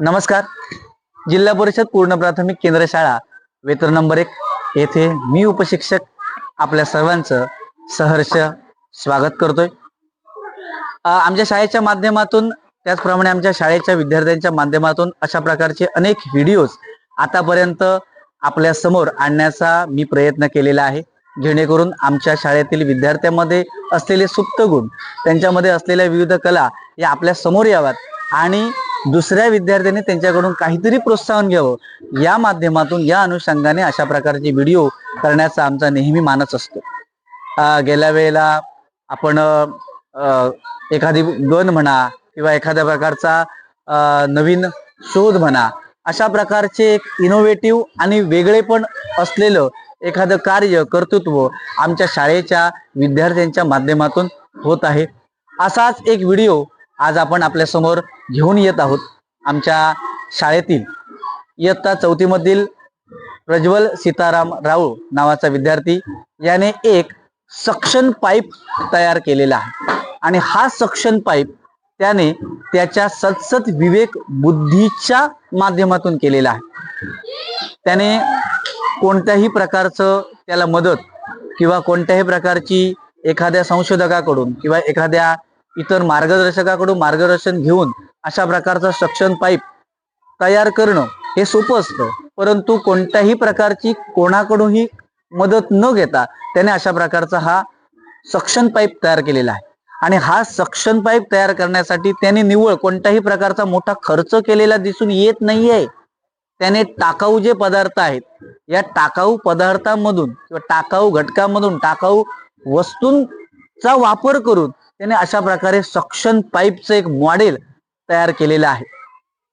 नमस्कार. जिल्हा परिषद पूर्ण प्राथमिक केंद्र शाळा वेतन नंबर एक. येथे मी उपशिक्षक आपल्या सर्वांचं सहर्ष स्वागत करतोय. आमच्या शाळेच्या माध्यमातून त्याचप्रमाणे आमच्या शाळेच्या विद्यार्थ्यांच्या माध्यमातून अशा प्रकारचे अनेक व्हिडिओज आतापर्यंत आपल्यासमोर आणण्याचा मी प्रयत्न केलेला आहे. जेणेकरून आमच्या शाळेतील विद्यार्थ्यांमध्ये असलेले सुप्त गुण त्यांच्यामध्ये असलेल्या विविध कला या आपल्यासमोर याव्यात. आणि दुसऱ्या विद्यार्थ्यांनी त्यांच्याकडून काहीतरी प्रोत्साहन घ्यावं. या माध्यमातून या अनुषंगाने अशा प्रकारचे व्हिडिओ करण्याचा आमचा नेहमी मानस असतो. गेल्या वेळेला आपण एखादी गण म्हणा किंवा एखाद्या प्रकारचा नवीन शोध म्हणा अशा प्रकारचे एक इनोव्हेटिव्ह आणि वेगळे पण असलेलं एखादं कार्य कर्तृत्व आमच्या शाळेच्या विद्यार्थ्यांच्या माध्यमातून होत आहे. असाच एक व्हिडिओ आज आपण आपल्यासमोर घेऊन येत आहोत आमच्या शाळेतील इयत्ता चौथीमधील प्रज्वल सीताराम राऊळ नावाचा विद्यार्थी याने एक सक्शन पाईप तयार केलेला आहे. आणि हा सक्शन पाईप त्याने त्याच्या सतसत विवेक बुद्धीच्या माध्यमातून केलेला आहे. त्याने कोणत्याही प्रकारचं त्याला मदत किंवा कोणत्याही प्रकारची एखाद्या संशोधकाकडून किंवा एखाद्या इतर मार्गदर्शकाकडून मार्गदर्शन घेऊन अशा प्रकारचा सक्शन पाईप तयार करणं हे सोपं असतं. परंतु कोणत्याही प्रकारची कोणाकडूनही मदत न घेता त्याने अशा प्रकारचा हा सक्शन पाईप तयार केलेला आहे. आणि हा सक्शन पाईप तयार करण्यासाठी त्याने निव्वळ कोणत्याही प्रकारचा मोठा खर्च केलेला दिसून येत नाहीये. त्याने टाकाऊ जे पदार्थ आहेत या टाकाऊ पदार्थांमधून किंवा टाकाऊ घटकामधून टाकाऊ वस्तूंचा वापर करून त्याने अशा प्रकारे सक्शन पाईपचं एक मॉडेल तयार केलेलं आहे.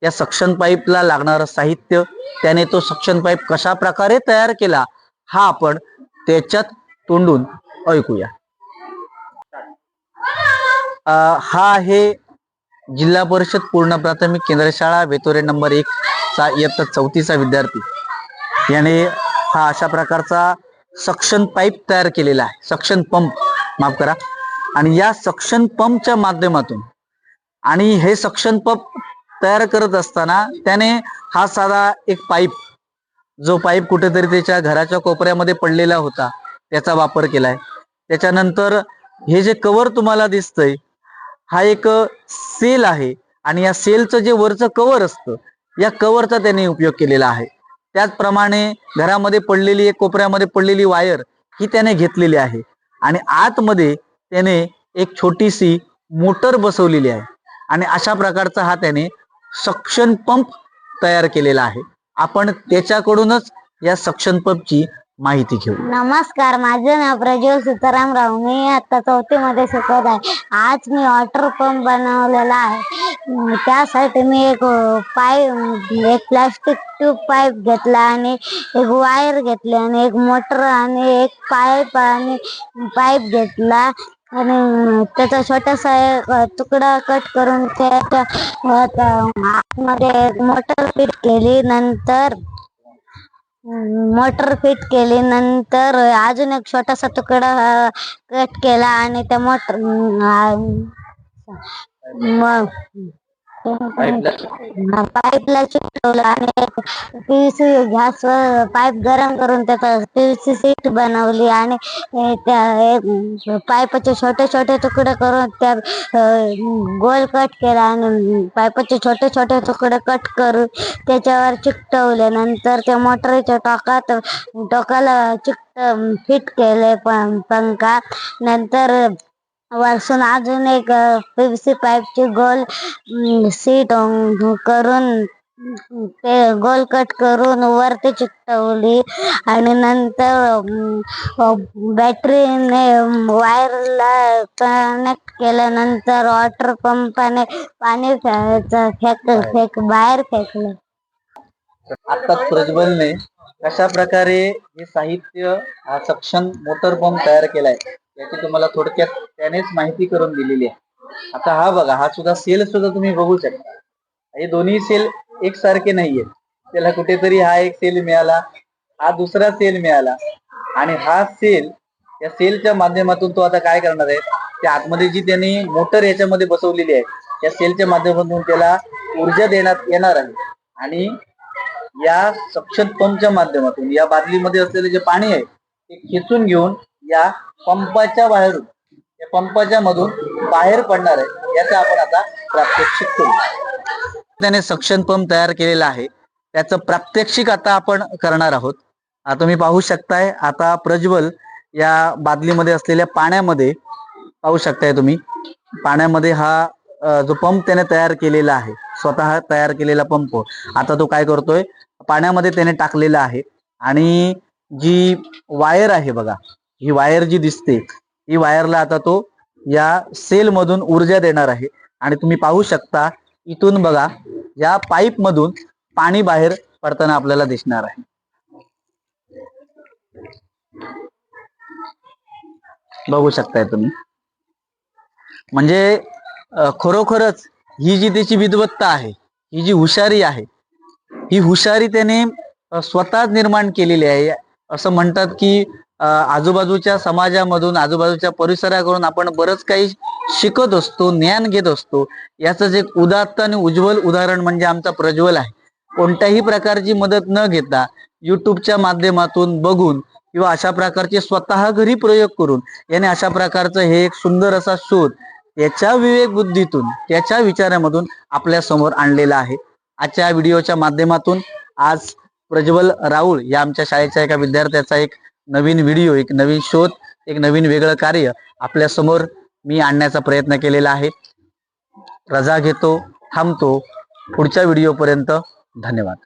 या सक्शन पाईपला लागणारं साहित्य त्याने तो सक्शन पाईप कशा प्रकारे तयार केला हा आपण त्याच्यात तोंडून ऐकूया. अं, हा आहे जिल्हा परिषद पूर्ण प्राथमिक केंद्र शाळा वेतोरे नंबर एक चा इयत्ता चौथीचा विद्यार्थी. याने हा अशा प्रकारचा सक्शन पाईप तयार केलेला आहे. सक्शन पंप माफ करा. आणि या सक्शन पंपच्या माध्यमातून आणि हे सक्शन पंप तयार करत असताना त्याने हा साधा एक पाईप जो पाईप कुठेतरी त्याच्या घराच्या कोपऱ्यामध्ये पडलेला होता त्याचा वापर केलाय. त्याच्यानंतर हे जे कवर तुम्हाला दिसतंय हा एक सेल आहे आणि या सेलचं जे वरचं कवर असतं या कवरचा त्याने उपयोग केलेला आहे. त्याचप्रमाणे घरामध्ये पडलेली एक कोपऱ्यामध्ये पडलेली वायर ही त्याने घेतलेली आहे. आणि आतमध्ये त्याने एक छोटीशी मोटर बसवलेली आहे. आणि अशा प्रकारचा हा त्याने सक्शन पंप तयार केलेला आहे. आपण त्याच्याकडूनच या सक्शन पंपची माहिती घेऊ. नमस्कार माझं नाव प्रज्वल सीताराम राव. मी आता चौथीमध्ये शिकत आहे. आज मी वॉटर पंप बनवलेला आहे. त्यासाठी मी एक पाईप एक प्लास्टिक ट्यूब पाईप घेतला आणि एक वायर घेतली आणि एक मोटर आणि एक पाईप आणि पाईप घेतला. आणि त्याचा छोटासा तुकडा कट करून त्याच्या आतमध्ये मोटर फिट केली नंतर मोटर फिट केली नंतर अजून एक छोटासा तुकडा कट केला आणि त्या मोटर मग पाईपला चिकटवलं आणि पीव्हीसी गॅस पाईप गरम करून त्याचा पीव्हीसी सीट बनवली आणि त्या पाईपाचे छोटे छोटे तुकडे करून त्या गोल कट केला आणि पाईपाचे छोटे छोटे तुकडे कट करून त्याच्यावर चिकटवले नंतर त्या मोटरीच्या टोकात टोकाला चिकट फिट केले पं- पंखा नंतर वरसून अजून एक पीव्हीसी पाईपची गोल सीट करून ते गोल कट करून वरती चिकटवली. आणि नंतर बॅटरीने वायरला कनेक्ट केल्यानंतर वॉटर पंपाने पाणी फेक फेक बाहेर फेकलं. आता प्रज्वलने कशा प्रकारे हे साहित्य हा सक्षम मोटर पंप तयार केलाय? याची तुम्हाला थोडक्यात त्यानेच माहिती करून दिलेली आहे. आता हा बघा हा सुद्धा सेल सुद्धा तुम्ही बघू शकता. हे दोन्ही सेल एकसारखे नाहीये त्याला कुठेतरी हा एक सेल मिळाला हा दुसरा सेल मिळाला. आणि हा सेल या सेलच्या माध्यमातून तो आता काय करणार आहे? त्या आतमध्ये जी त्यांनी मोटर याच्यामध्ये बसवलेली आहे या सेलच्या माध्यमातून त्याला ऊर्जा देण्यात येणार आहे. आणि या सक्षम पंपच्या माध्यमातून या बादलीमध्ये असलेले जे पाणी आहे ते खेचून घेऊन या पंपाच्या बाहेरून या पंपाच्या मधून बाहेर पडणार आहे याचा आपण आता प्रात्यक्षिक करू. त्याने सक्शन पंप तयार केलेला आहे. त्याचं प्रात्यक्षिक आता आपण करणार आहोत. आता तुम्ही पाहू शकताय आता प्रज्वल या बादलीमध्ये असलेल्या पाण्यामध्ये पाहू शकताय तुम्ही पाण्यामध्ये हा जो पंप त्याने तयार केलेला आहे स्वतः तयार केलेला पंप आता तो काय करतोय पाण्यामध्ये त्याने टाकलेला आहे. आणि जी वायर आहे बघा ही वायर जी दिसते ही वायरला आता तो या सेल मधून ऊर्जा देणार आहे. आणि तुम्ही पाहू शकता इथून बघा या पाईप मधून पाणी बाहेर पडताना आपल्याला दिसणार आहे. बघू शकताय तुम्ही. म्हणजे खरोखरच ही जी त्याची विद्वत्ता आहे ही जी हुशारी आहे ही हुशारी त्याने स्वतःच निर्माण केलेली आहे. असं म्हणतात की आजूबाजूच्या समाजामधून आजूबाजूच्या परिसराकडून आपण बरंच काही शिकत असतो ज्ञान घेत असतो. याच एक उदात्त आणि उज्ज्वल उदाहरण म्हणजे आमचा प्रज्वल आहे. कोणत्याही प्रकारची मदत न घेता युट्यूबच्या माध्यमातून बघून किंवा अशा प्रकारचे स्वतः घरी प्रयोग करून याने अशा प्रकारचं हे एक सुंदर असा शोध त्याच्या विवेक बुद्धीतून त्याच्या विचारामधून आपल्यासमोर आणलेला आहे. आजच्या व्हिडिओच्या माध्यमातून आज प्रज्वल राऊळ या आमच्या शाळेच्या एका विद्यार्थ्याचा एक नवीन व्हिडिओ एक नवीन शोध एक नवीन वेगळं कार्य आपल्यासमोर मी आणण्याचा प्रयत्न केलेला आहे. रजा घेतो थांबतो. पुढच्या व्हिडिओपर्यंत धन्यवाद.